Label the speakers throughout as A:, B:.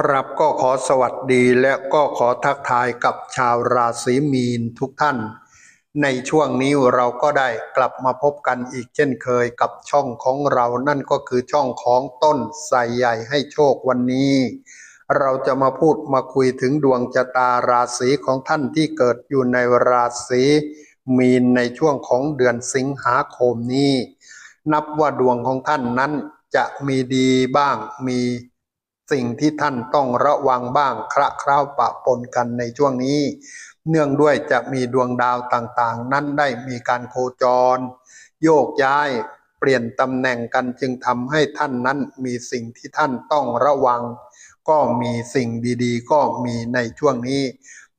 A: ครับก็ขอสวัสดีและก็ขอทักทายกับชาวราศีมีนทุกท่าน ในช่วงนี้เราก็ได้กลับมาพบกันอีกเช่นเคยกับช่องของเรานั่นก็คือช่องของต้นใส่ใหญ่ให้โชควันนี้ เราจะมาพูดมาคุยถึงดวงชะตาราศีของท่านที่เกิดอยู่ในราศีมีนในช่วงของเดือนสิงหาคมนี้ นับว่าดวงของท่านนั้นจะมีดีบ้างมี สิ่งที่ท่านต้องระวังบ้างคระคราวปะปนกันในช่วงนี้ เนื่องด้วยจะมีดวงดาวต่างๆ นั้นได้มีการโคจร โยกย้ายเปลี่ยนตำแหน่งกันจึงทำให้ท่านนั้นมีสิ่งที่ท่านต้องระวัง ก็มีสิ่งดีๆ ก็มีในช่วงนี้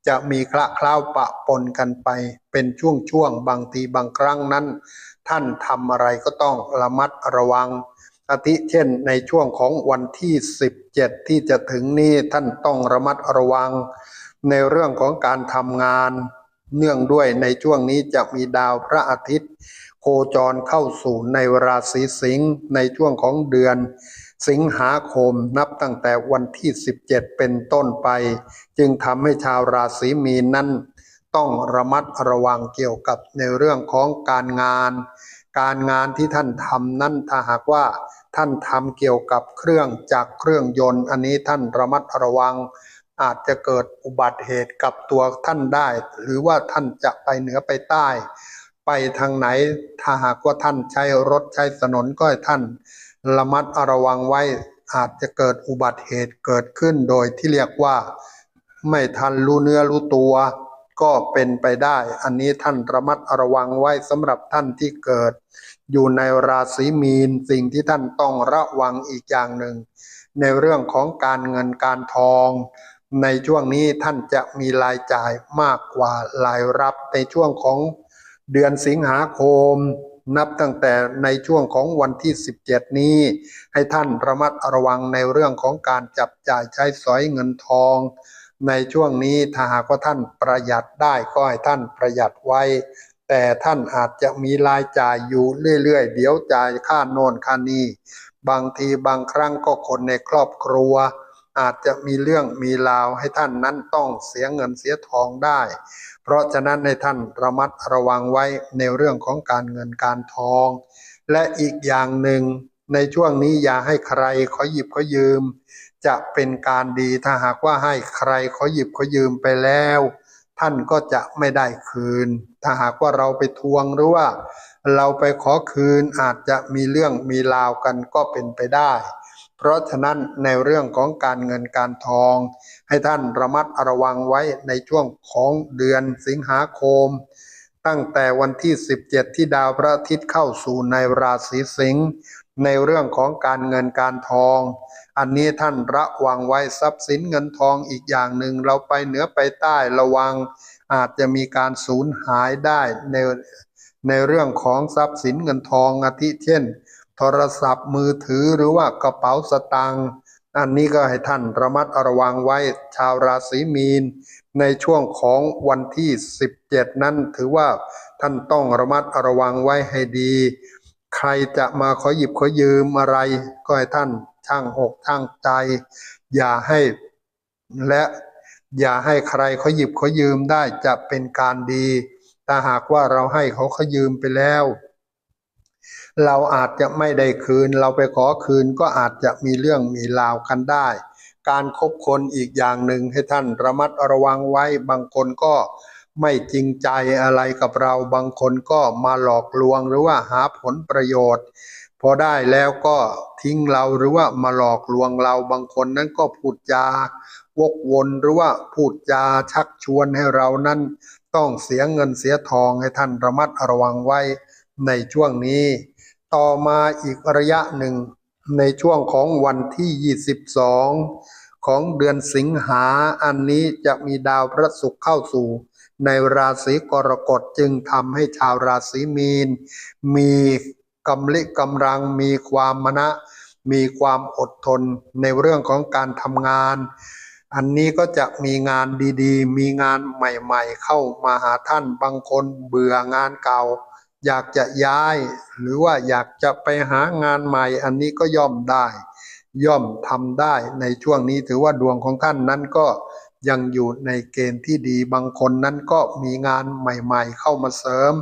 A: จะมีคละเคล้าปะปนกันไป เป็นช่วงๆบางทีบางครั้งนั้น ท่านทำอะไรก็ต้องระมัดระวัง อาทิเช่นในช่วงของวันที่ 17 ที่จะถึงนี้ท่านต้องระมัดระวังในเรื่องของการทำงาน เนื่องด้วยในช่วงนี้จะมีดาวพระอาทิตย์ โคจรเข้าสู่ในราศีสิงห์ในช่วงของเดือน สิงหาคมนับตั้งแต่วันที่ 17 เป็นต้นไป จึงทำให้ชาวราศีมีนนั้น ต้องระมัดระวังเกี่ยวกับในเรื่องของการงาน การงานที่ท่านทำนั้นถ้าหากว่าท่านทำเกี่ยวกับเครื่องจักเครื่องยนต์ อันนี้ท่านระมัดระวัง อาจจะเกิดอุบัติเหตุกับตัวท่านได้ หรือว่าท่านจะไปเหนือไปใต้ ไปทางไหนถ้าหากว่าท่านใช้รถใช้ถนนก็ให้ท่านระมัดระวังไว้อาจจะเกิดอุบัติเหตุเกิดขึ้นโดยที่เรียกว่า ไม่ทันรู้เนื้อรู้ตัว ก็เป็นไปได้ อันนี้ท่านระมัดระวังไว้สำหรับท่านที่เกิด อยู่ในราศีมีนสิ่งที่ท่านต้องระวังอีกอย่างหนึ่ง ในเรื่องของการเงินการทอง ในช่วงนี้ท่านจะมีรายจ่ายมากกว่ารายรับในช่วงของเดือนสิงหาคม นับตั้งแต่ในช่วงของวันที่ 17 นี้ ให้ท่านระมัดระวังในเรื่องของการจับจ่ายใช้สอยเงินทอง ในช่วงนี้ถ้าหากว่าท่านประหยัดได้ก็ให้ท่านประหยัดไว้ แต่ท่านอาจจะมีรายจ่ายอยู่เรื่อยๆ เดี๋ยวจ่ายค่าโน่นค่านี้บางทีบางครั้งก็คนในครอบครัว อาจจะมีเรื่องมีราวให้ท่านนั้นต้องเสียเงินเสียทองได้ เพราะฉะนั้นในท่านระมัดระวังไว้ในเรื่องของการเงินการทอง และอีกอย่างหนึ่งในช่วงนี้อย่าให้ใครขอหยิบขอยืม จะเป็นการดีถ้าหากว่าให้ใครเขอหยิบเขอยืมไปแล้ว ท่านก็จะไม่ได้คืน ถ้าหากว่าเราไปทวงหรือว่า เราไปขอคืนอาจจะมีเรื่องมีราวกันก็เป็นไปได้ เพราะฉะนั้นในเรื่องของการเงินการทอง ให้ท่านระมัดระวังไว้ในช่วงของเดือนสิงหาคม ตั้งแต่วันที่ 17 ที่ดาวพระอาทิตย์เข้าสู่ในราศีสิงห์ ในเรื่องของการเงินการทอง อันนี้ท่านระวังไว้ทรัพย์สินเงินทองอีกอย่างหนึ่งเราไปเหนือไปใต้ระวัง อาจจะมีการสูญหายได้ในในเรื่องของทรัพย์สินเงินทองอาทิเช่น โทรศัพท์มือถือหรือว่ากระเป๋าสตางค์อันนี้ก็ให้ท่านระมัดระวังไว้ชาวราศีมีน ในช่วงของวันที่ 17 นั้นถือว่าท่านต้องระมัดระวังไว้ให้ดี ใครจะมาขอหยิบขอยืมอะไร ก็ให้ท่านช่างอกช่างใจ อย่าให้และอย่าให้ใครเขาหยิบเขายืมได้จะเป็นการดีถ้าหากว่าเราให้เขาเขายืมไปแล้ว เราอาจจะไม่ได้คืน เราไปขอคืนก็อาจจะมีเรื่องมีราวกันได้ การคบคนอีกอย่างหนึ่งให้ท่านระมัดระวังไว้บางคนก็ ไม่จริงใจอะไรกับเราบางคนก็มาหลอกลวงหรือว่าหาผลประโยชน์ พอได้แล้วก็ทิ้งเราหรือว่ามาหลอกลวงเราบางคนนั้นก็พูดจาวกวนหรือว่าพูดจาชักชวนให้เรานั้น ต้องเสียเงินเสียทองให้ท่านระมัดระวังไว้ในช่วงนี้ ต่อมาอีกระยะหนึ่งในช่วงของวันที่ 22 ของเดือนสิงหาอันนี้จะมีดาวพระศุกร์เข้าสู่ ในราศีกรกฎจึงทำให้ชาวราศีมีน มีกำลิกำลังมีความมณะ มีความอดทนในเรื่องของการทำงาน อันนี้ก็จะมีงานดีๆ มีงานใหม่ๆ เข้ามาหาท่านบางคนเบื่องานเก่า อยากจะย้าย หรือว่าอยากจะไปหางานใหม่ อันนี้ก็ย่อมได้ ย่อมทำได้ในช่วงนี้ถือว่าดวงของท่านนั้นก็ ยังอยู่ในเกณฑ์ที่ดี บางคนนั้นก็มีงานใหม่ๆ เข้ามาเสริม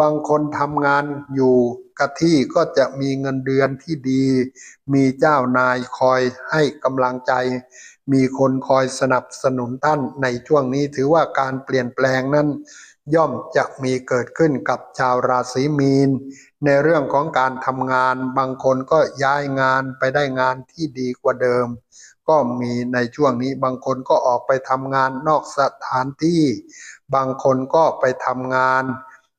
A: บางคนทำงานอยู่กับที่ก็จะมีเงินเดือนที่ดี มีเจ้านายคอยให้กำลังใจ มีคนคอยสนับสนุนท่านในช่วงนี้ถือว่าการเปลี่ยนแปลงนั้น ย่อมจะมีเกิดขึ้นกับชาวราศีมีน ในเรื่องของการทำงาน บางคนก็ย้ายงานไปได้งานที่ดีกว่าเดิม ก็มีในช่วงนี้บางคนก็ออกไปทำงานนอกสถานที่ บางคนก็ไปทำงาน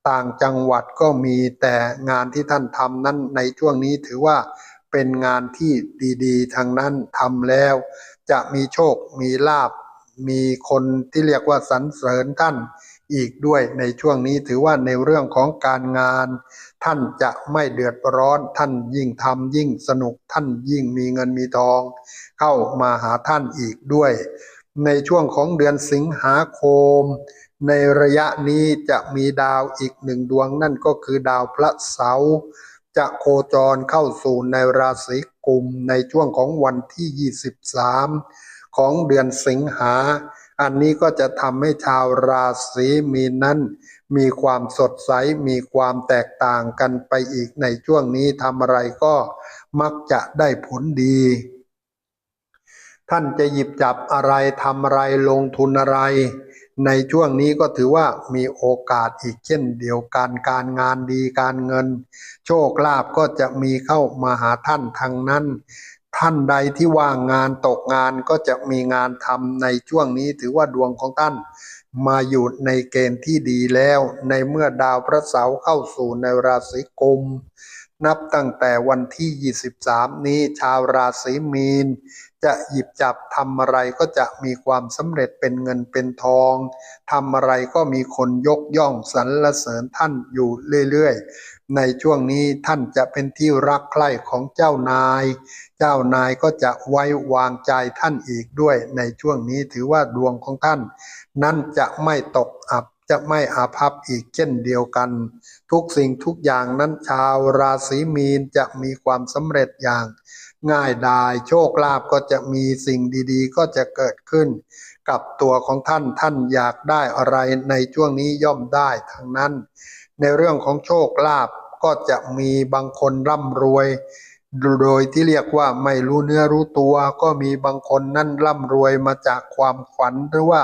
A: ต่างจังหวัดก็มีแต่งานที่ท่านทำนั้นในช่วงนี้ถือว่าเป็นงานที่ดีๆทางนั้นทำแล้ว จะมีโชค มีลาบ มีคนที่เรียกว่าสรรเสริญท่าน อีกด้วยในช่วงนี้ถือว่าในเรื่องของการงาน ท่านจะไม่เดือดร้อน ท่านยิ่งทำยิ่งสนุกท่านยิ่งมีเงินมีทอง เข้ามาหาท่านอีกด้วย ในช่วงของเดือนสิงหาคม ในระยะนี้จะมีดาวอีกหนึ่งดวงนั่นก็คือดาวพระเสาร์จะโคจรเข้าสู่ในราศีกุมในช่วงของวันที่ 23 ของเดือนสิงหา อันนี้ก็จะทำให้ชาวราศีมีนนั้น มีความสดใสมีความแตกต่างกันไปอีกในช่วงนี้ทำอะไรก็มักจะได้ผลดี ท่านจะหยิบจับอะไรทำอะไรลงทุนอะไร ในช่วงนี้ก็ถือว่ามีโอกาสอีกเช่นเดียวกันการงานดีการเงิน โชคลาภก็จะมีเข้ามาหาท่านทางนั้น ท่านใดที่ว่างงานตกงานก็จะมีงานทำในช่วงนี้ถือว่าดวงของท่าน มาอยู่ในเกณฑ์ที่ดีแล้ว ในเมื่อดาวพระเสาร์เข้าสู่ในราศีกุม นับตั้งแต่วันที่ 23 นี้ชาวราศีมีน จะหยิบจับทำอะไรก็จะมีความสำเร็จเป็นเงินเป็นทองทำอะไรก็มีคนยกย่องสรรเสริญท่านอยู่เรื่อยๆ ในช่วงนี้ท่านจะเป็นที่รักใคร่ของเจ้านาย เจ้านายก็จะไว้วางใจท่านอีกด้วย ในช่วงนี้ถือว่าดวงของท่าน นั้นจะไม่ตกอับ จะไม่อาภัพอีกเช่นเดียวกัน ทุกสิ่งทุกอย่างนั้นชาวราศีมีนจะมีความสำเร็จอย่าง ง่ายดายโชคลาภก็จะมีสิ่งดีๆ ก็จะเกิดขึ้น กับตัวของท่านท่านอยากได้อะไรในช่วงนี้ย่อมได้ทั้งนั้น ในเรื่องของโชคลาภก็จะมีบางคนร่ำรวย โดยที่เรียกว่าไม่รู้เนื้อรู้ตัว ก็มีบางคนนั่นร่ำรวยมาจากความฝันหรือว่า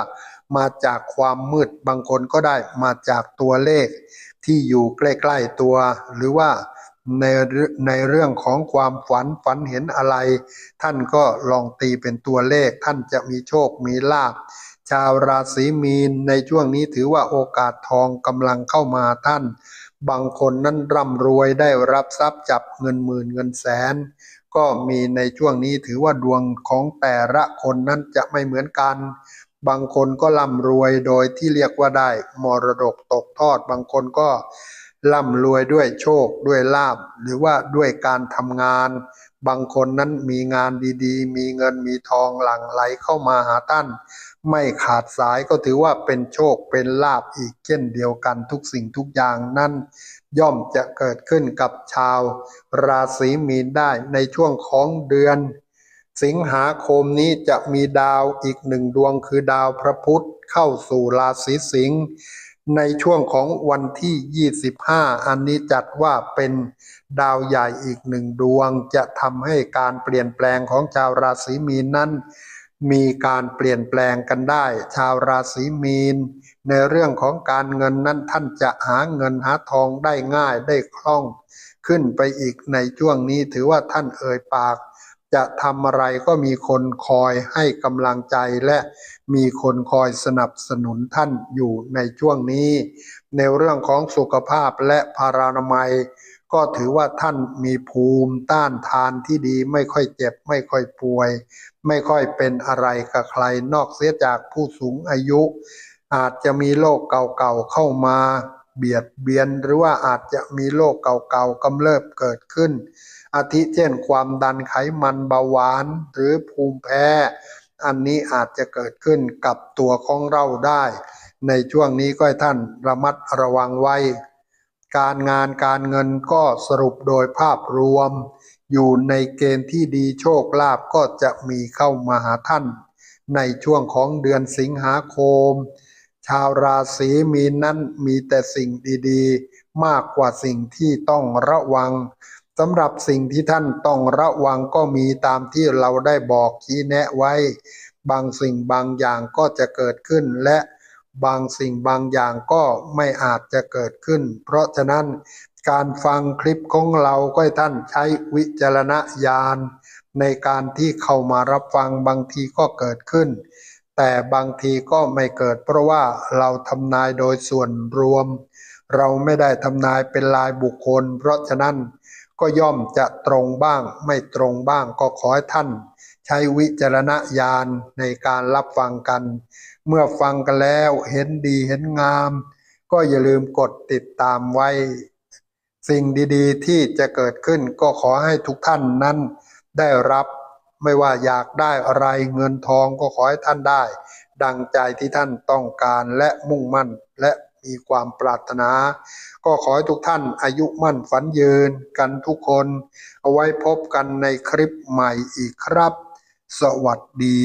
A: มาจากความมืดบางคนก็ได้มาจากตัวเลข ที่อยู่ใกล้ๆตัว หรือว่าในในเรื่องของความฝันฝันเห็นอะไร ท่านก็ลองตีเป็นตัวเลข ท่านจะมีโชคมีลาภชาวราศีมีนในช่วงนี้ถือว่าโอกาสทองกำลังเข้ามาท่าน บางคนนั้นร่ำรวยได้รับทรัพย์จับเงินหมื่นเงินแสน ก็มีในช่วงนี้ถือว่าดวงของแต่ละคนนั้นจะไม่เหมือนกัน บางคนก็ร่ำรวยโดยที่เรียกว่าได้มรดกตกทอด บางคนก็ร่ำรวยด้วยโชคด้วยลาบหรือว่าด้วยการทำงาน บางคนนั้นมีงานดีๆ มีเงินมีทองหลั่งไหลเข้ามาหาท่าน ไม่ขาดสายก็ถือว่าเป็นโชคเป็นลาบอีกเช่นเดียวกันทุกสิ่งทุกอย่างนั้น ย่อมจะเกิดขึ้นกับชาว ราศีมีนได้ในช่วงของเดือน สิงหาคมนี้จะมีดาวอีกหนึ่งดวงคือดาวพระพุธเข้าสู่ราศีสิงห์ ในช่วงของวันที่ 25 อันนี้จัดว่าเป็นดาวใหญ่อีกหนึ่งดวง จะทำให้การเปลี่ยนแปลงของชาวราศีมีนนั้น มีการเปลี่ยนแปลงกันได้ ชาวราศีมีน ในเรื่องของการเงินนั้นท่านจะหาเงินหาทองได้ง่ายได้คล่อง ขึ้นไปอีกในช่วงนี้ถือว่าท่านเอ่ยปาก จะทำอะไรก็มีคนคอยให้กำลังใจและมีคนคอยสนับสนุนท่านอยู่ในช่วงนี้ ในเรื่องของสุขภาพและพารานามัย ก็ถือว่าท่านมีภูมิต้านทานที่ดีไม่ค่อยเจ็บ ไม่ค่อยป่วย ไม่ค่อยเป็นอะไรกับใครนอกเสียจากผู้สูงอายุ อาจจะมีโรคเก่าๆเข้ามาเบียดเบียนหรือว่าอาจจะมีโรคเก่าๆกำเริบเกิดขึ้น อาทิเช่นความดันไขมันเบาหวาน หรือภูมิแพ้ อันนี้อาจจะเกิดขึ้นกับตัวของเราได้ ในช่วงนี้ก็ให้ท่านระมัดระวังไว้ การงานการเงินก็สรุปโดยภาพรวม อยู่ในเกณฑ์ที่ดีโชคลาภก็จะมีเข้ามาหาท่าน ในช่วงของเดือนสิงหาคม ชาวราศีมีนนั้นมีแต่สิ่งดีๆ มากกว่าสิ่งที่ต้องระวัง สำหรับสิ่งที่ท่านต้องระวังก็มีตามที่เราได้บอกชี้แนะไว้ บางสิ่งบางอย่างก็จะเกิดขึ้น และบางสิ่งบางอย่างก็ไม่อาจจะเกิดขึ้น เพราะฉะนั้นการฟังคลิปของเราก็ให้ท่านใช้วิจารณญาณในการที่เข้ามารับฟังบางทีก็เกิดขึ้น แต่บางทีก็ไม่เกิด เพราะว่าเราทำนายโดยส่วนรวม เราไม่ได้ทำนายเป็นรายบุคคล เพราะฉะนั้น ก็ย่อมจะตรงบ้าง ไม่ตรงบ้างก็ขอให้ท่าน ใช้วิจารณญาณในการรับฟังกัน เมื่อฟังกันแล้วเห็นดีเห็นงาม ก็อย่าลืมกดติดตามไว้ สิ่งดีๆ ที่จะเกิดขึ้นก็ขอให้ทุกท่านนั้นได้รับไม่ว่าอยากได้อะไรเงินทองก็ขอให้ท่านได้ ดังใจที่ท่านต้องการและมุ่งมั่นและ มีความปรารถนา ก็ขอให้ทุกท่านอายุมั่นฝันยืนกันทุกคน เอาไว้พบกันในคลิปใหม่อีกครับ สวัสดี